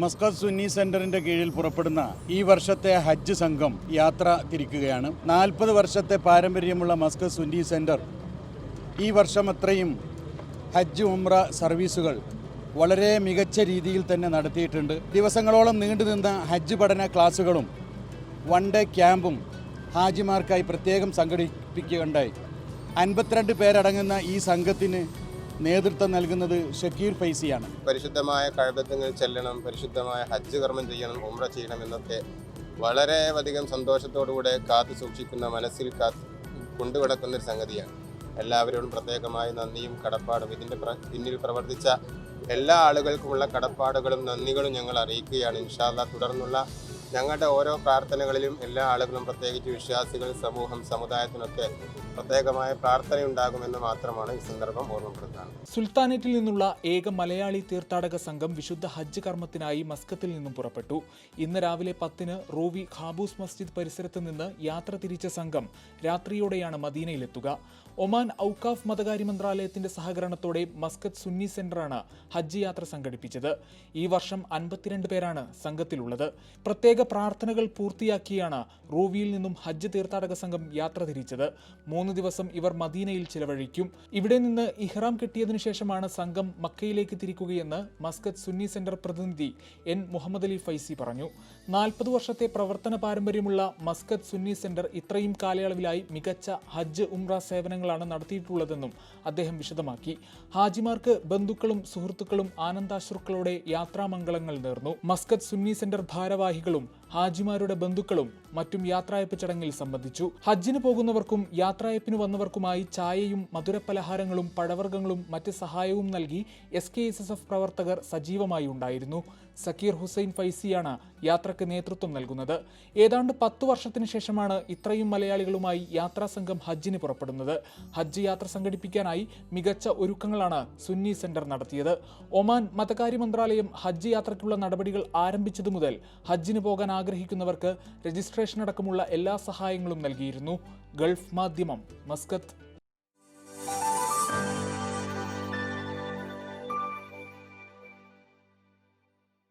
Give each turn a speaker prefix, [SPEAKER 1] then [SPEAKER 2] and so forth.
[SPEAKER 1] Muscat Sunni സെന്ററിന്റെ കീഴിൽ പുറപ്പെടുന്ന ഈ വർഷത്തെ ഹജ്ജ് സംഘം യാത്ര തിരിക്കുകയാണ്. നാൽപ്പത് വർഷത്തെ പാരമ്പര്യമുള്ള മസ്കത്ത് സുന്നി സെന്റർ ഈ വർഷം അത്രയും ഹജ്ജ് ഉംറ സർവീസുകൾ വളരെ മികച്ച രീതിയിൽ തന്നെ നടത്തിയിട്ടുണ്ട്. ദിവസങ്ങളോളം നീണ്ടുനിന്ന ഹജ്ജ് പഠന ക്ലാസുകളും വൺ ഡേ ക്യാമ്പും ഹാജിമാർക്കായി പ്രത്യേകം സംഘടിപ്പിക്കുകയുണ്ടായി. അൻപത്തിരണ്ട് പേരടങ്ങുന്ന ഈ സംഘത്തിന് നേതൃത്വം നൽകുന്നത് ഷക്കീർ ഫൈസിയാണ്.
[SPEAKER 2] പരിശുദ്ധമായ കഴബത്തങ്ങൾ ചെല്ലണം പരിശുദ്ധമായ ഹജ്ജ് കർമ്മം ചെയ്യണം ഉമ്ര ചെയ്യണം എന്നൊക്കെ വളരെ അധികം സന്തോഷത്തോടുകൂടെ കാത്തു സൂക്ഷിക്കുന്ന മനസ്സിൽ കാത്ത് കൊണ്ടുകിടക്കുന്ന ഒരു സംഗതിയാണ്. എല്ലാവരോടും പ്രത്യേകമായി നന്ദിയും കടപ്പാടും. ഇതിന്റെ പിന്നിൽ പ്രവർത്തിച്ച എല്ലാ ആളുകൾക്കുമുള്ള കടപ്പാടുകളും നന്ദികളും ഞങ്ങൾ അറിയിക്കുകയാണ്. ഇൻഷാല്ല തുടർന്നുള്ള ഞങ്ങളുടെ ഓരോ പ്രാർത്ഥനകളിലും എല്ലാ ആളുകളും പ്രത്യേകിച്ച് വിശ്വാസികൾ സമൂഹം സമുദായത്തിനൊക്കെ പ്രത്യേകമായ പ്രാർത്ഥനയുണ്ടാകുമെന്ന് മാത്രമാണ് ഈ സന്ദർഭം ഓർമ്മപ്പെടുത്താൻ.
[SPEAKER 3] സുൽത്താനേറ്റിൽ നിന്നുള്ള ഏക മലയാളി തീർത്ഥാടക സംഘം വിശുദ്ധ ഹജ്ജ് കർമ്മത്തിനായി മസ്കത്തിൽ നിന്നും പുറപ്പെട്ടു. ഇന്ന് രാവിലെ പത്തിന് റൂവി ഖാബൂസ് മസ്ജിദ് പരിസരത്ത് നിന്ന് യാത്ര തിരിച്ച സംഘം രാത്രിയോടെയാണ് മദീനയിലെത്തുക. ഒമാൻ ഔക്കാഫ് മതകാര്യ മന്ത്രാലയത്തിന്റെ സഹകരണത്തോടെ മസ്കത്ത് സുന്നി സെന്ററാണ് ഹജ്ജ് യാത്ര സംഘടിപ്പിച്ചത്. ഈ വർഷം അൻപത്തിരണ്ട് പേരാണ് സംഘത്തിലുള്ളത്. പ്രത്യേക പ്രാർത്ഥനകൾ പൂർത്തിയാക്കിയാണ് റൂവിയിൽ നിന്നും ഹജ്ജ് തീർത്ഥാടക സംഘം യാത്ര തിരിച്ചത്. മൂന്ന് ദിവസം ഇവർ മദീനയിൽ ചിലവഴിക്കും. ഇവിടെ നിന്ന് ഇഹ്റാം കിട്ടിയതിനു ശേഷമാണ് സംഘം മക്കയിലേക്ക് തിരിക്കുകയെന്ന് മസ്കത്ത് സുന്നി സെന്റർ പ്രതിനിധി എൻ. മുഹമ്മദ് അലി ഫൈസി പറഞ്ഞു. നാൽപ്പത് വർഷത്തെ പ്രവർത്തന പാരമ്പര്യമുള്ള മസ്കത്ത് സുന്നി സെന്റർ ഇത്രയും കാലയളവിലായി മികച്ച ഹജ്ജ് ഉംറ സേവനങ്ങളാണ് നടത്തിയിട്ടുള്ളതെന്നും അദ്ദേഹം വിശദമാക്കി. ഹാജിമാർക്ക് ബന്ധുക്കളും സുഹൃത്തുക്കളും ആനന്ദാശ്രുക്കളോടെ യാത്രാമംഗളങ്ങൾ നേർന്നു. മസ്കത്ത് സുന്നി സെന്റർ ഭാരവാഹികളും ഹാജിമാരുടെ ബന്ധുക്കളും മറ്റും യാത്രയപ്പ് ചടങ്ങിൽ സംബന്ധിച്ചു. ഹജ്ജിന് പോകുന്നവർക്കും യാത്രയപ്പിന് വന്നവർക്കുമായി ചായയും മധുരപലഹാരങ്ങളും പഴവർഗങ്ങളും മറ്റ് സഹായവും നൽകി S K S S F പ്രവർത്തകർ സജീവമായി ഉണ്ടായിരുന്നു. സക്കീർ ഹുസൈൻ ഫൈസിയാണ് യാത്രയ്ക്ക് നേതൃത്വം നൽകുന്നത്. ഏതാണ്ട് പത്തു വർഷത്തിന് ശേഷമാണ് ഇത്രയും മലയാളികളുമായി യാത്രാ സംഘം ഹജ്ജിന് പുറപ്പെടുന്നത്. ഹജ്ജ് യാത്ര സംഘടിപ്പിക്കാനായി മികച്ച ഒരുക്കങ്ങളാണ് സുന്നി സെന്റർ നടത്തിയത്. ഒമാൻ മതകാര്യ മന്ത്രാലയം ഹജ്ജ് യാത്രയ്ക്കുള്ള നടപടികൾ ആരംഭിച്ചതു മുതൽ ഹജ്ജിന് പോകാൻ ആഗ്രഹിക്കുന്നവർക്ക് രജിസ്ട്രേഷൻ അടക്കമുള്ള എല്ലാ സഹായങ്ങളും നൽകിയിരുന്നു. ഗൾഫ് മാധ്യമം മസ്കത്ത്